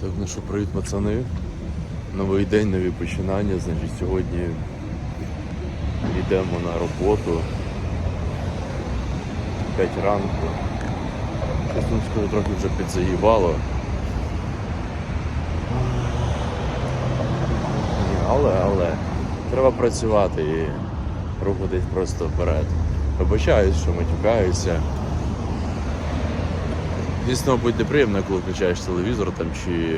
Так, ну що, привіт, пацани. Новий день, нові починання. Значить, сьогодні йдемо на роботу. 5 ранку. Чесно трохи вже підзаїбало. Але, але треба працювати і рухатись просто вперед. Вибачаюсь, що матюкаюся. Дійсно, мабуть, неприємно, коли включаєш телевізор там чи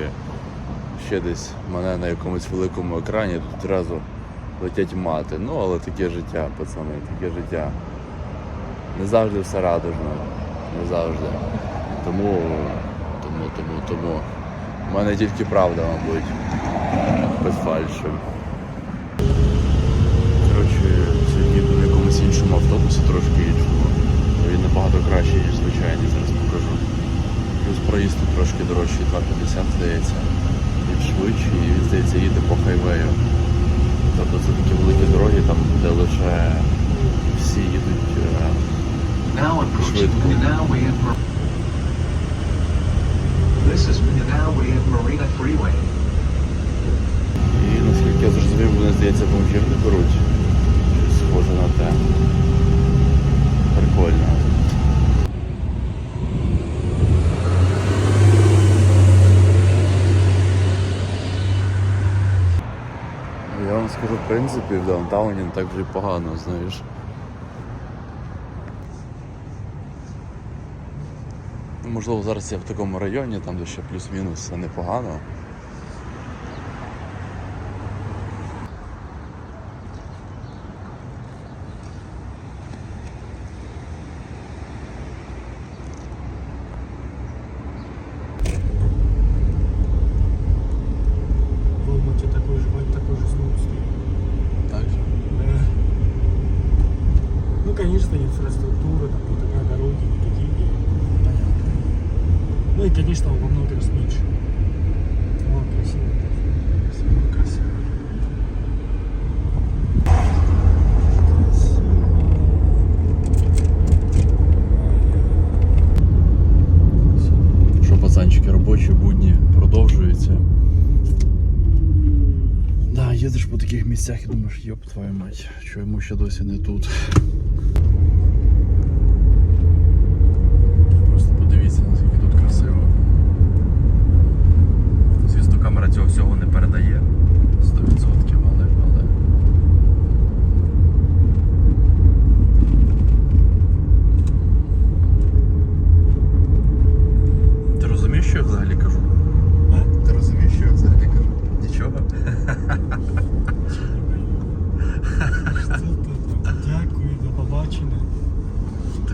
ще десь мене на якомусь великому екрані тут одразу летять мати. Ну, але таке життя, пацани, таке життя. Не завжди все радужно. Не завжди. Тому, тому, тому, тому. У мене тільки правда, мабуть. Без фальші. Коротше, сьогодні йду на якомусь іншому автобусі, трошки іншому. Він набагато кращий, ніж звичайний, зараз покажу. Плюс проїзд тут трошки дорожчий, 2,50 здається. Він швидший і він, здається, їде по хайвею. Тобто це такі великі дороги, там, де лише всі їдуть. е, Швидко. Mindanao and Mar- This is Mindanao and Marina Freeway. І наскільки я зрозумів, вони, здається, бомжів не беруть. Щось схоже на те. Прикольно. Я вам скажу, в принципі, в даунтауні не так вже погано, знаєш. Можливо, зараз я в такому районі, там де ще плюс-мінус все непогано. Ну и, конечно, во много раз меньше. О, красиво. Красиво, пацанчики, робочі будні продовжуються. Да, їдеш по таких місцях і думаєш, йоп, твою мать, що йому ще досі не тут.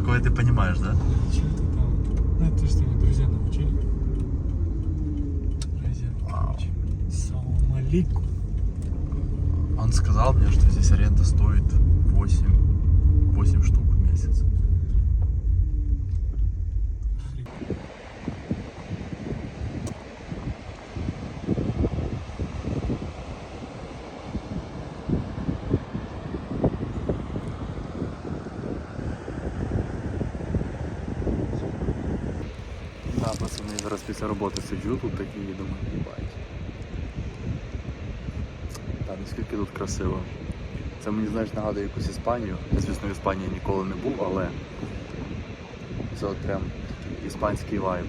Такое ти розумієш, да? Что-то там. Ну, это что мне друзья научили. Друзья. Салам алейкум. Он сказал мне, что здесь аренда стоит 8, 8 штук після роботи сиджу тут такі і думаю, їбать. Та наскільки тут красиво. Це мені знаєш нагадує якусь Іспанію. Я, звісно, в Іспанії ніколи не був, але це от прям такий іспанський вайб.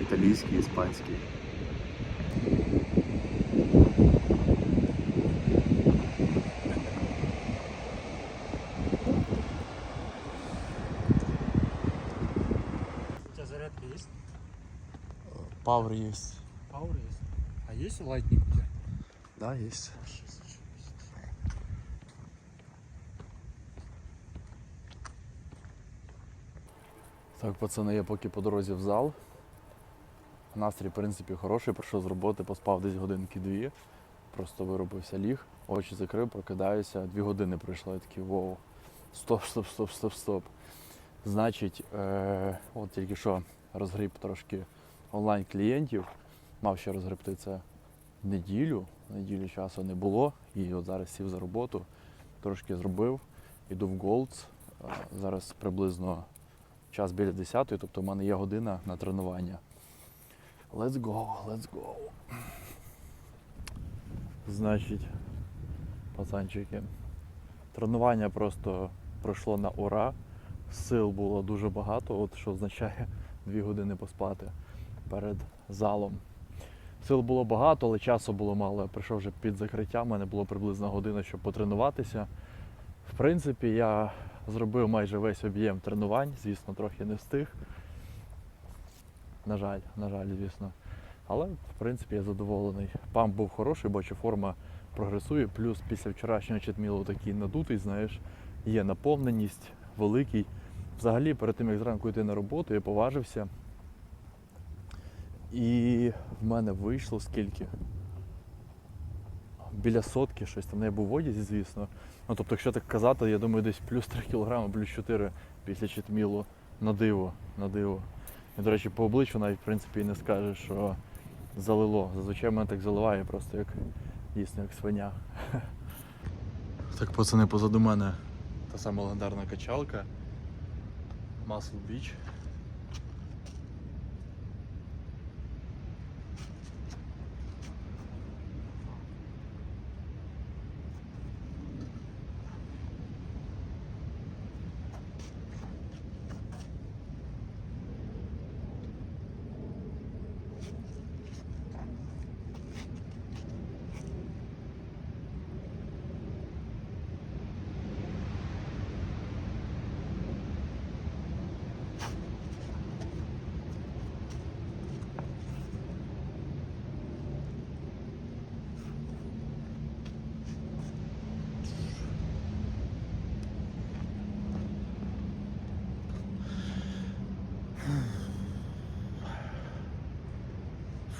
Італійський, іспанський. У тебя зарядка есть? Павр є. Аура есть? А есть лайтник у тебя? Да, є. Так, пацани, я поки по дорозі в зал. Настрій, в принципі, хороший, прийшов з роботи, поспав десь годинки-дві. Просто виробився ліг, очі закрив, прокидаюся. Дві години пройшло, я такий воу. Стоп, стоп, стоп, стоп, стоп. Значить, е- от тільки що розгріб трошки онлайн клієнтів. Мав ще розгребти це неділю. Неділі часу не було. І от зараз сів за роботу, трошки зробив, іду в Голдс. Е, Зараз приблизно час біля 10, тобто в мене є година на тренування. Let's go, let's go. Значить, пацанчики, тренування просто пройшло на ура. Сил було дуже багато, от що означає дві години поспати перед залом. Сил було багато, але часу було мало. Я прийшов вже під закриття, в мене було приблизно година, щоб потренуватися. В принципі, я зробив майже весь об'єм тренувань, звісно, трохи не встиг. На жаль, на жаль, звісно. Але в принципі я задоволений. Памп був хороший, бачу, форма прогресує. Плюс після вчорашнього четмілу такий надутий, знаєш, є наповненість, великий. Взагалі, перед тим як зранку йти на роботу, я поважився. І в мене вийшло скільки? Біля сотки щось там. Ну, Я був в одязі, звісно. Ну, тобто, якщо так казати, я думаю, десь плюс 3 кг, плюс 4 після четмілу. На диво, на диво. І, до речі, по обличчю навіть в принципі і не скажеш, що залило. Зазвичай мене так заливає, просто як дійсно як свиня. Так, пацани, позаду мене та сама легендарна качалка. Muscle Beach.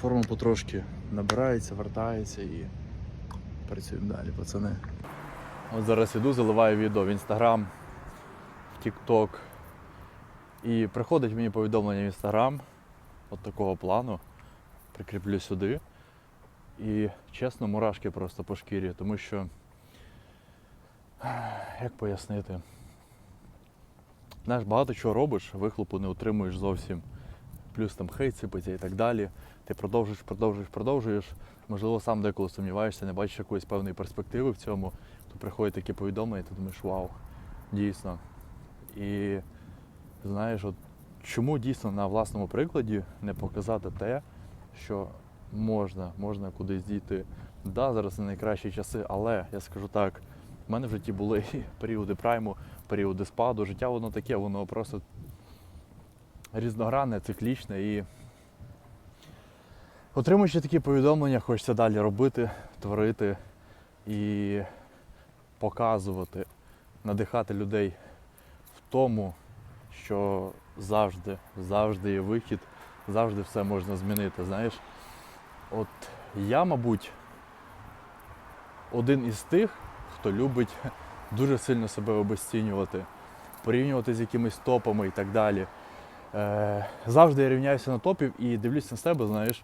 Форма потрошки набирається, вертається і працюємо далі, пацани. От зараз іду, заливаю відео в інстаграм, в Тікток. І приходить мені повідомлення в інстаграм от такого плану. Прикріплю сюди. І чесно, мурашки просто по шкірі, тому що як пояснити? Знаєш, багато чого робиш, вихлопу не отримуєш зовсім. Плюс там хейт сипеться і так далі. Ти продовжуєш, продовжуєш, продовжуєш. Можливо, сам деколи сумніваєшся, не бачиш якоїсь певної перспективи в цьому, то приходять такі повідомлення, і ти думаєш, вау, дійсно. І знаєш, от чому дійсно на власному прикладі не показати те, що можна, можна кудись дійти. Да, зараз не найкращі часи, але я скажу так, в мене в житті були періоди прайму, періоди спаду. Життя воно таке, воно просто різногранне, циклічне і отримуючи такі повідомлення, хочеться далі робити, творити і показувати, надихати людей в тому, що завжди, завжди є вихід, завжди все можна змінити. Знаєш, от я, мабуть, один із тих, хто любить дуже сильно себе обесцінювати, порівнювати з якимись топами і так далі. Е, завжди я рівняюся на топів і дивлюся на себе, знаєш,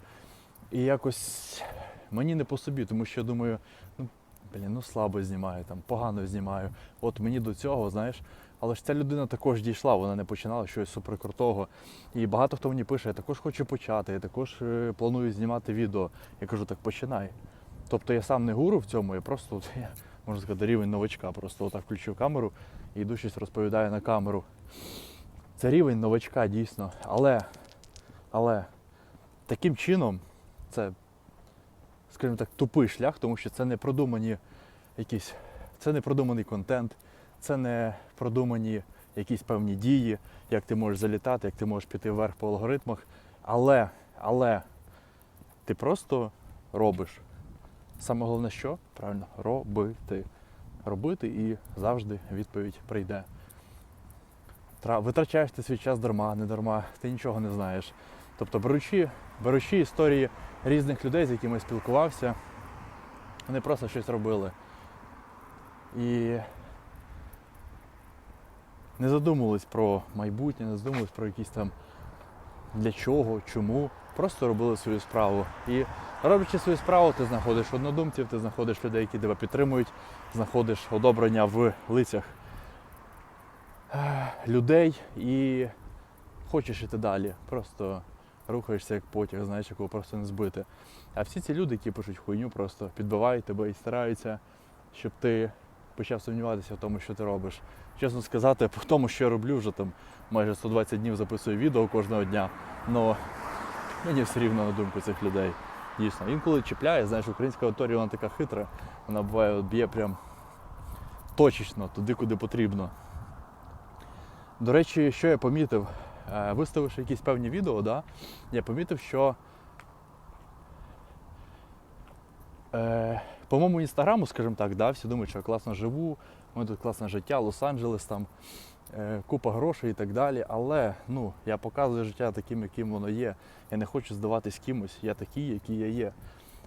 і якось мені не по собі, тому що я думаю, ну, блін, ну слабо знімаю, там, погано знімаю. От мені до цього, знаєш. Але ж ця людина також дійшла, вона не починала щось суперкрутого. І багато хто мені пише, я також хочу почати, я також е, планую знімати відео. Я кажу, так починай. Тобто я сам не гуру в цьому, я просто, я, можна сказати, рівень новачка. Просто отак включив камеру і йду щось розповідаю на камеру. Це рівень новачка дійсно. Але, але таким чином це, скажімо так, тупий шлях, тому що це не продумані якісь, це не продуманий контент, це не продумані якісь певні дії, як ти можеш залітати, як ти можеш піти вверх по алгоритмах. Але, але ти просто робиш. Саме головне, що? Правильно, робити. Робити і завжди відповідь прийде. Тра- Витрачаєш ти свій час дарма, не дарма, ти нічого не знаєш. Тобто, беручи, беручи історії різних людей, з якими спілкувався, вони просто щось робили. І не задумувались про майбутнє, не задумувались про якісь там для чого, чому. Просто робили свою справу. І роблячи свою справу, ти знаходиш однодумців, ти знаходиш людей, які тебе підтримують, знаходиш одобрення в лицях людей і хочеш іти далі. Просто рухаєшся як потяг, знаєш, якого просто не збити. А всі ці люди, які пишуть хуйню, просто підбивають тебе і стараються, щоб ти почав сумніватися в тому, що ти робиш. Чесно сказати, по тому, що я роблю, вже там майже 120 днів записую відео кожного дня. Но мені все рівно на думку цих людей. Дійсно, інколи чіпляє, знаєш, українська аудиторія вона така хитра, вона буває б'є прям точечно, туди, куди потрібно. До речі, що я помітив, Е, виставивши якісь певні відео, да, я помітив, що е, по моєму інстаграму, скажімо так, да, всі думають, що я класно живу, у мене тут класне життя, Лос-Анджелес, там е, купа грошей і так далі. Але ну, я показую життя таким, яким воно є. Я не хочу здаватись кимось, я такий, який я є.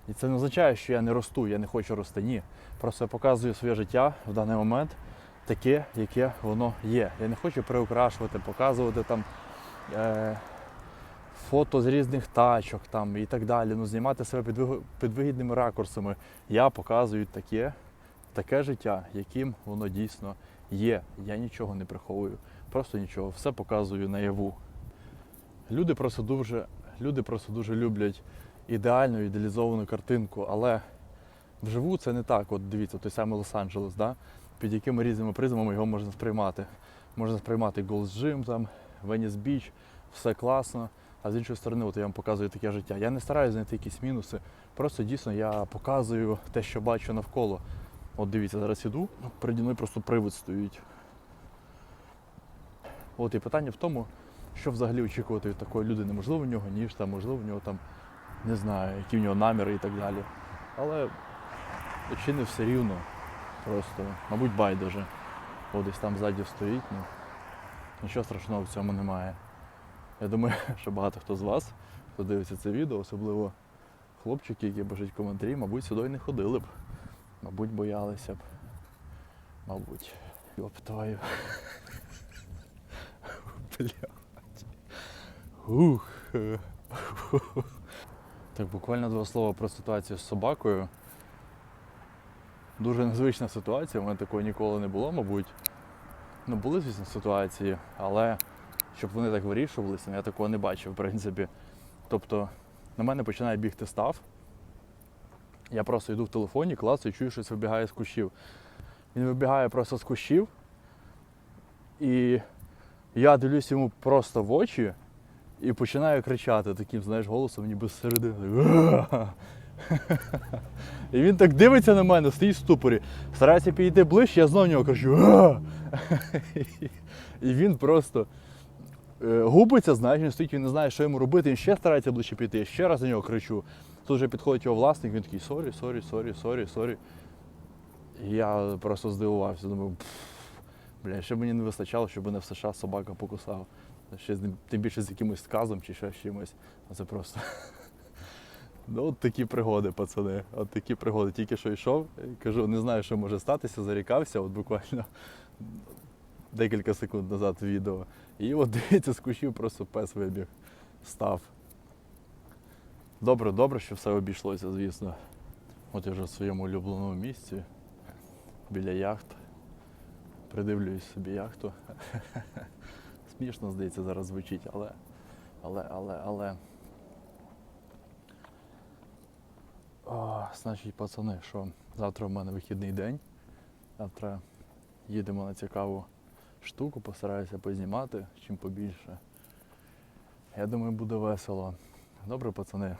І це не означає, що я не росту, я не хочу рости. Ні. Просто я показую своє життя в даний момент таке, яке воно є. Я не хочу приукрашувати, показувати там е, фото з різних тачок там, і так далі. Ну, знімати себе під, під вигідними ракурсами. Я показую таке, таке життя, яким воно дійсно є. Я нічого не приховую, просто нічого, все показую наяву. Люди просто дуже, люди просто дуже люблять ідеальну, ідеалізовану картинку, але вживу це не так. От дивіться, той самий Лос-Анджелес, да? Під якими різними призмами його можна сприймати. Можна сприймати Gold's Gym, там, Venice Beach, все класно. А з іншої сторони, от я вам показую таке життя. Я не стараюся знайти якісь мінуси. Просто дійсно я показую те, що бачу навколо. От дивіться, зараз іду, ну, переді мною просто привид стоїть. От і питання в тому, що взагалі очікувати від такої людини. Можливо, в нього ніж, там, можливо, в нього там, не знаю, які в нього наміри і так далі. Але чи все рівно. Просто, мабуть, байдуже. О, десь там ззаді стоїть, ну нічого страшного в цьому немає. Я думаю, що багато хто з вас, хто дивиться це відео, особливо хлопчики, які бажають коментарі, мабуть, сюди не ходили б. Мабуть, боялися б. Мабуть. Йоп твою. Блядь. Ух. Так, буквально два слова про ситуацію з собакою. Дуже незвична ситуація, у мене такої ніколи не було, мабуть. Ну, були, звісно, ситуації, але щоб вони так вирішувалися, я такого не бачив, в принципі. Тобто, на мене починає бігти став. Я просто йду в телефоні, клацаю, чую, щось вибігає з кущів. Він вибігає просто з кущів. І я дивлюсь йому просто в очі і починаю кричати таким, знаєш, голосом, ніби з середини. І він так дивиться на мене, стоїть в ступорі, старається підійти ближче, я знову нього. «Га!» І він просто е, губиться, знаєш, він стоїть, він не знає, що йому робити, він ще старається ближче піти, я ще раз на нього кричу. Тут вже підходить його власник, він такий сорі, сорі, сорі, сорі, сорі. Я просто здивувався, думаю, бля, ще б мені не вистачало, щоб мене в США собака покусав. Ще тим більше з якимось сказом чи ще з чимось. Це просто. Ну, от такі пригоди, пацани. От такі пригоди. Тільки що йшов, кажу, не знаю, що може статися, зарікався, от буквально декілька секунд назад відео. І от дивіться, з кущів просто пес вибіг, став. Добре, добре, що все обійшлося, звісно. От я вже в своєму улюбленому місці, біля яхт. Придивлююсь собі яхту. Смішно, здається, зараз звучить, але. Але, але, але. О, значить, пацани, що завтра в мене вихідний день. Завтра їдемо на цікаву штуку, постараюся познімати чим побільше. Я думаю, буде весело. Добре, пацани.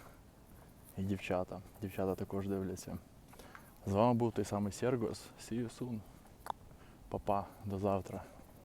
І дівчата. Дівчата також дивляться. З вами був той самий Сергос. See you soon. Папа, до завтра.